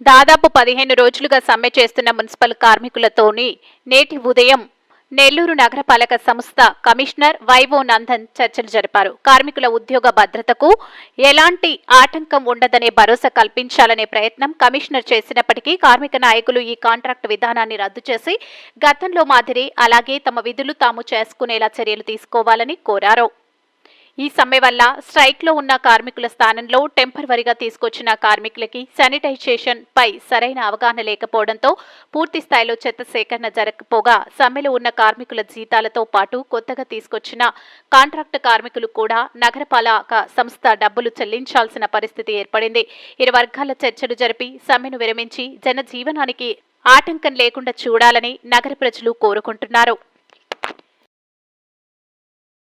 దాదాపు పదిహేను రోజులుగా సమ్మె చేస్తున్న మున్సిపల్ కార్మికులతోని నేటి ఉదయం నెల్లూరు నగరపాలక సంస్థ కమిషనర్ వైవో నందన్ చర్చలు జరిపారు. కార్మికుల ఉద్యోగ భద్రతకు ఎలాంటి ఆటంకం ఉండదనే భరోసా కల్పించాలనే ప్రయత్నం కమిషనర్ చేసినప్పటికీ కార్మిక నాయకులు ఈ కాంట్రాక్ట్ విధానాన్ని రద్దు చేసి గతంలో మాదిరి అలాగే తమ విధులు తాము చేసుకునేలా చర్యలు తీసుకోవాలని కోరారు. ఈ సమ్మె వల్ల స్ట్రైక్లో ఉన్న కార్మికుల స్థానంలో టెంపరవరిగా తీసుకొచ్చిన కార్మికులకి శానిటైజేషన్ పై సరైన అవగాహన లేకపోవడంతో పూర్తి స్థాయిలో చెత్త సేకరణ జరగకపోగా సమ్మెలో ఉన్న కార్మికుల జీతాలతో పాటు కొత్తగా తీసుకొచ్చిన కాంట్రాక్ట్ కార్మికులు కూడా నగరపాలక సంస్థ డబ్బులు చెల్లించాల్సిన పరిస్థితి ఏర్పడింది. ఇరు వర్గాల చర్చలు జరిపి సమ్మెను విరమించి జనజీవనానికి ఆటంకం లేకుండా చూడాలని నగర ప్రజలు కోరుకుంటున్నారు.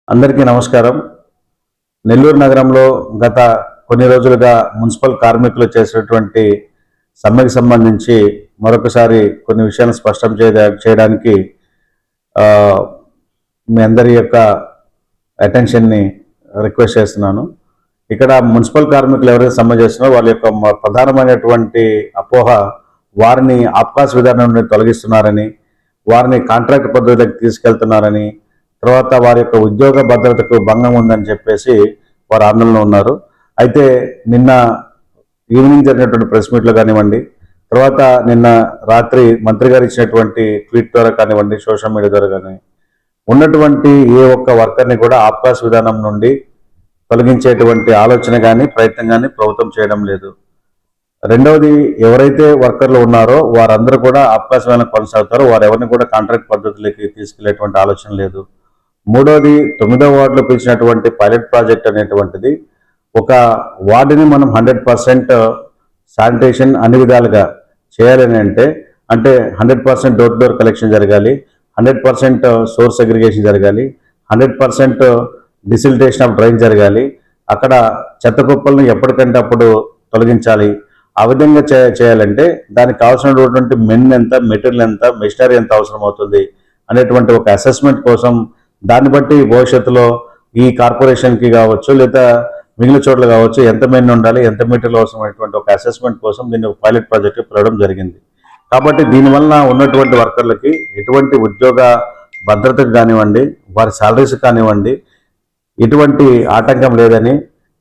అందరికీ నమస్కారం. నెల్లూరు నగరంలో గత కొన్ని రోజులుగా మున్సిపల్ కార్మికులు చేసినటువంటి సమ్మెకి సంబంధించి మరొకసారి కొన్ని విషయాలను స్పష్టం చేయడానికి మీ అందరి యొక్క అటెన్షన్ని రిక్వెస్ట్ చేస్తున్నాను. ఇక్కడ మున్సిపల్ కార్మికులు ఎవరైతే సమ్మె చేస్తున్నారో వాళ్ళ యొక్క ప్రధానమైనటువంటి అపోహ వారిని ఆప్కాస్ విధానం నుండి తొలగిస్తున్నారని వారిని కాంట్రాక్ట్ పద్ధతికి తీసుకెళ్తున్నారని తర్వాత వారి యొక్క ఉద్యోగ భద్రతకు భంగం ఉందని చెప్పేసి వారు ఆందోళన ఉన్నారు. అయితే నిన్న ఈవినింగ్ జరిగినటువంటి ప్రెస్ మీట్లో కానివ్వండి తర్వాత నిన్న రాత్రి మంత్రి గారు ఇచ్చినటువంటి ట్వీట్ ద్వారా కానివ్వండి సోషల్ మీడియా ద్వారా కానీ ఉన్నటువంటి ఏ ఒక్క వర్కర్ని కూడా ఆప్కాస్ విధానం నుండి తొలగించేటువంటి ఆలోచన కానీ ప్రయత్నం కానీ ప్రభుత్వం చేయడం లేదు. రెండవది ఎవరైతే వర్కర్లు ఉన్నారో వారందరూ కూడా అవకాశమైన విధానం కొనసాగుతారో వారు ఎవరిని కూడా కాంట్రాక్ట్ పద్ధతిలోకి తీసుకెళ్ళేటువంటి ఆలోచన లేదు. మూడోది తొమ్మిదవ వార్డులో పిలిచినటువంటి పైలట్ ప్రాజెక్ట్ అనేటువంటిది ఒక వార్డుని మనం హండ్రెడ్ పర్సెంట్ శానిటేషన్ అన్ని విధాలుగా చేయాలని అంటే అంటే hundred percent door door collection జరగాలి హండ్రెడ్ పర్సెంట్ సోర్స్ అగ్రిగేషన్ జరగాలి hundred percent desiltation of drain జరగాలి అక్కడ చెత్త కుప్పలను ఎప్పటికంటే అప్పుడు తొలగించాలి. ఆ విధంగా చే చేయాలంటే దానికి కావాల్సినటువంటి మెన్ ఎంత మెటీరియల్ ఎంత మెషినరీ ఎంత అవసరం అవుతుంది అనేటువంటి ఒక అసెస్మెంట్ కోసం దాన్ని బట్టి భవిష్యత్తులో ఈ కార్పొరేషన్కి కావచ్చు లేదా మిగిలిన చోట్ల కావచ్చు ఎంత మెయిన్ ఉండాలి ఎంత మీటర్లు అవసరమైనటువంటి ఒక అసెస్మెంట్ కోసం దీన్ని ఒక పైలట్ ప్రాజెక్ట్ పిలవడం జరిగింది. కాబట్టి దీనివల్ల ఉన్నటువంటి వర్కర్లకి ఎటువంటి ఉద్యోగ భద్రతకు కానివ్వండి వారి శాలరీస్ కానివ్వండి ఎటువంటి ఆటంకం లేదని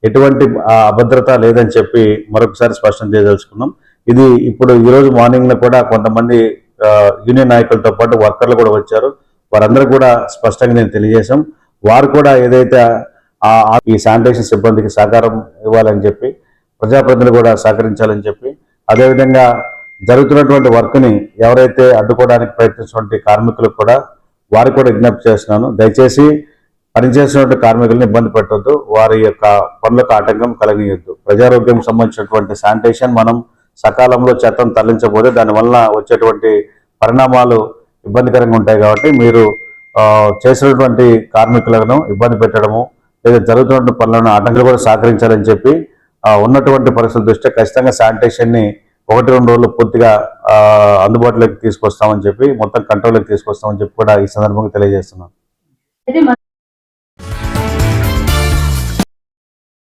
ఎటువంటి అభద్రత లేదని చెప్పి మరొకసారి స్పష్టం చేయదలుచుకున్నాం. ఇది ఇప్పుడు ఈరోజు మార్నింగ్లో కూడా కొంతమంది యూనియన్ నాయకులతో పాటు వర్కర్లు కూడా వచ్చారు. వారందరూ కూడా స్పష్టంగా నేను తెలియజేశాం. వారు కూడా ఏదైతే ఆ ఈ శానిటేషన్ సిబ్బందికి సహకారం ఇవ్వాలని చెప్పి ప్రజాప్రతినిధులు కూడా సహకరించాలని చెప్పి అదేవిధంగా జరుగుతున్నటువంటి వర్క్ని ఎవరైతే అడ్డుకోవడానికి ప్రయత్నించినటువంటి కార్మికులకు కూడా వారికి కూడా విజ్ఞప్తి చేస్తున్నాను. దయచేసి పనిచేసినటువంటి కార్మికులను ఇబ్బంది పెట్టొద్దు. వారి యొక్క పనులకు ఆటంకం కలగనీయొద్దు ప్రజారోగ్యం సంబంధించినటువంటి శానిటేషన్ మనం సకాలంలో చెత్తను తరలించకపోతే దానివల్ల వచ్చేటువంటి పరిణామాలు ఇబ్బందికరంగా ఉంటాయి కాబట్టి మీరు చేసినటువంటి కార్మికులను ఇబ్బంది పెట్టడము లేదా జరుగుతున్నటువంటి పనులను ఆటంకులు కూడా సహకరించాలని చెప్పి ఉన్నటువంటి పరిస్థితుల దృష్ట్యా ఖచ్చితంగా శానిటేషన్ని ఒకటి రెండు రోజులు పూర్తిగా అందుబాటులోకి తీసుకొస్తామని చెప్పి మొత్తం కంట్రోల్లోకి తీసుకొస్తామని చెప్పి కూడా ఈ సందర్భంగా తెలియజేస్తున్నాను.